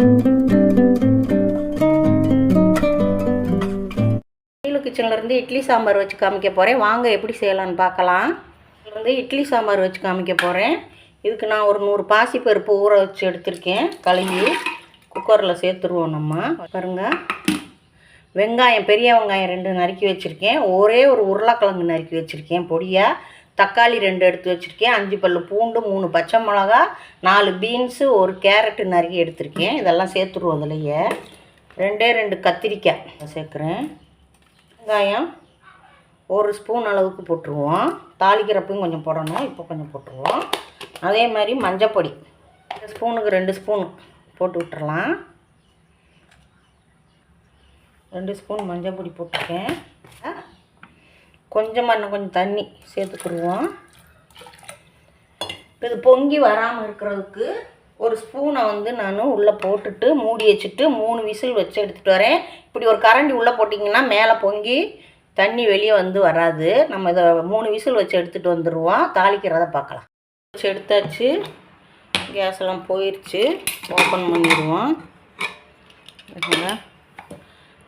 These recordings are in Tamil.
கீழு கிச்சன்லேருந்து இட்லி சாம்பார் வச்சு காமிக்க போகிறேன் வாங்க எப்படி செய்யலான்னு பார்க்கலாம். வந்து இட்லி சாம்பார் வச்சு காமிக்க போகிறேன் இதுக்கு நான் ஒரு நூறு பாசிப்பருப்பு ஊற வச்சு எடுத்திருக்கேன். கழுவி குக்கரில் சேர்த்துருவோம் நம்ம. பாருங்க. வெங்காயம் பெரிய வெங்காயம் ரெண்டு நறுக்கி வச்சுருக்கேன். ஒரே ஒரு உருளைக்கிழங்கு நறுக்கி வச்சுருக்கேன். பொடியாக தக்காளி ரெண்டு எடுத்து வச்சுருக்கேன். அஞ்சு பல்லு பூண்டு மூணு பச்சை மிளகா நாலு பீன்ஸு ஒரு கேரட்டு நறுக்கி எடுத்திருக்கேன். இதெல்லாம் சேர்த்துருவோம் அதுலேயே. ரெண்டே ரெண்டு கத்திரிக்காய் சேர்க்குறேன். வெங்காயம் ஒரு ஸ்பூன் அளவுக்கு போட்டுருவோம். தாளிக்கிறப்பையும் கொஞ்சம் போடணும். இப்போ கொஞ்சம் போட்டுருவோம். அதே மாதிரி மஞ்சப்பொடி. ஸ்பூனுக்கு ரெண்டு ஸ்பூன் போட்டு விட்டுறலாம். ரெண்டு ஸ்பூன் மஞ்சள் பொடி போட்டிருக்கேன். கொஞ்சமாக இன்னும் கொஞ்சம் தண்ணி சேர்த்துக்குருவோம் இப்போ இது பொங்கி வராமல் இருக்கிறதுக்கு ஒரு ஸ்பூனை வந்து நான் உள்ளே போட்டுட்டு மூடி வச்சுட்டு மூணு விசில் வச்சு எடுத்துகிட்டு வரேன். இப்படி ஒரு கரண்டி உள்ளே போட்டிங்கன்னா மேலே பொங்கி தண்ணி வெளியே வந்து வராது. நம்ம இதை மூணு விசில் வச்சு எடுத்துகிட்டு வந்துடுவோம் தாளிக்கிறத பார்க்கலாம். வச்சு எடுத்தாச்சு. கேஸ் எல்லாம் போயிடுச்சு ஓப்பன் பண்ணிடுவோம்.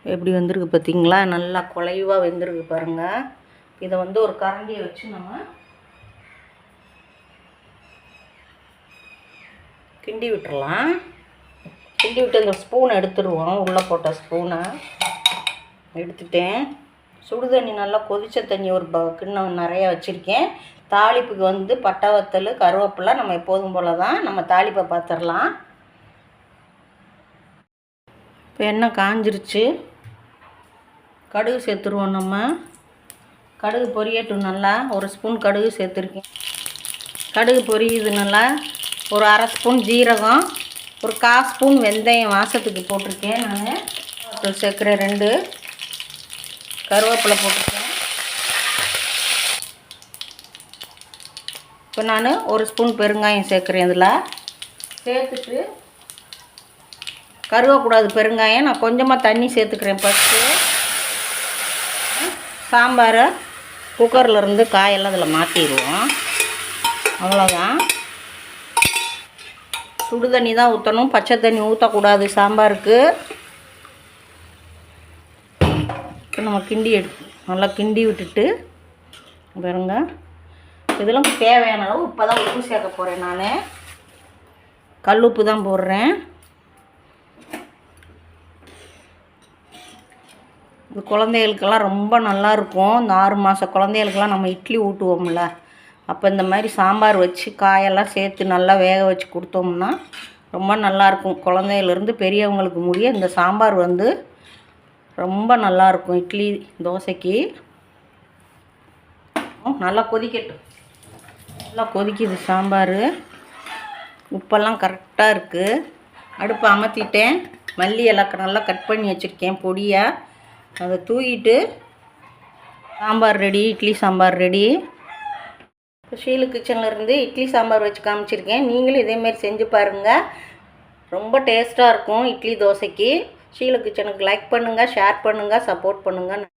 எப்படி வந்திருக்கு பார்த்தீங்களா நல்லா குலைவாக வெந்திருக்கு பாருங்கள் இதை வந்து ஒரு கரண்டியை வச்சு நம்ம கிண்டி விட்டுறலாம். கிண்டி விட்டு அந்த ஸ்பூனை எடுத்துருவோம். உள்ளே போட்ட ஸ்பூனை எடுத்துட்டேன். சுடு தண்ணி நல்லா கொதிச்ச தண்ணி ஒரு ப கிண்ணம் நிறையா வச்சுருக்கேன். தாளிப்புக்கு வந்து பட்டை வத்தல் கருவேப்பிலை நம்ம எப்போதும் போல் தான் நம்ம தாளிப்பை பார்த்துடலாம் இப்போ எண்ணெய் காஞ்சிருச்சு. கடுகு சேர்த்துருவோம் நம்ம. கடுகு பொரியட்டும் நல்லா. ஒரு ஸ்பூன் கடுகு சேர்த்துருக்கேன். கடுகு பொரியுது நல்லா. ஒரு அரை ஸ்பூன் ஜீரகம். ஒரு கால் ஸ்பூன் வெந்தயம் வாசத்துக்கு போட்டிருக்கேன் நான். சேர்க்குறேன் ரெண்டு கருவேப்பிலை போட்டிருக்கேன். இப்போ நான் ஒரு ஸ்பூன் பெருங்காயம் சேர்க்குறேன் இதில். சேர்த்துட்டு கருவக்கூடாது பெருங்காயம் நான் கொஞ்சமாக தண்ணி சேர்த்துக்கிறேன் ஃபஸ்ட்டு சாம்பாரை குக்கரில் இருந்து காயெல்லாம் அதில் மாற்றிடுவோம் அவ்வளோதான் சுடு தண்ணி தான் ஊற்றணும் பச்சை தண்ணி ஊற்றக்கூடாது சாம்பாருக்கு. இப்போ நம்ம கிண்டி எடுத்து நல்லா கிண்டி விட்டுட்டு பாருங்க. இதெல்லாம் தேவையான அளவு இப்போ தான் உப்பு சேர்க்க போகிறேன் நான். கல் உப்பு தான் போடுறேன். இந்த குழந்தைகளுக்கெல்லாம் ரொம்ப நல்லா இருக்கும் இந்த ஆறு மாத குழந்தைகளுக்கெல்லாம் நம்ம இட்லி ஊட்டுவோம்ல. அப்போ இந்த மாதிரி சாம்பார் வச்சு காயெல்லாம் சேர்த்து நல்லா வேக வச்சு கொடுத்தோம்னா ரொம்ப நல்லாயிருக்கும். குழந்தையிலேருந்து பெரியவங்களுக்கு முடிய இந்த சாம்பார் வந்து ரொம்ப நல்லாயிருக்கும். இட்லி தோசைக்கு. நல்லா கொதிக்கட்டும். நல்லா கொதிக்குது சாம்பார். உப்பெல்லாம் கரெக்டாக இருக்குது அடுப்பை அமர்த்திட்டேன் மல்லி எல்லாம் நல்லா கட் பண்ணி வச்சுருக்கேன். பொடியாக அதை தூக்கிட்டு சாம்பார் ரெடி இட்லி சாம்பார் ரெடி. இப்போ ஷீலு கிச்சனில் இருந்து இட்லி சாம்பார் வச்சு காமிச்சிருக்கேன். நீங்களும் இதேமாரி செஞ்சு பாருங்கள் ரொம்ப டேஸ்ட்டாக இருக்கும் இட்லி தோசைக்கு. ஷீலு கிச்சனுக்கு லைக் பண்ணுங்கள் ஷேர் பண்ணுங்கள் சப்போர்ட் பண்ணுங்கள்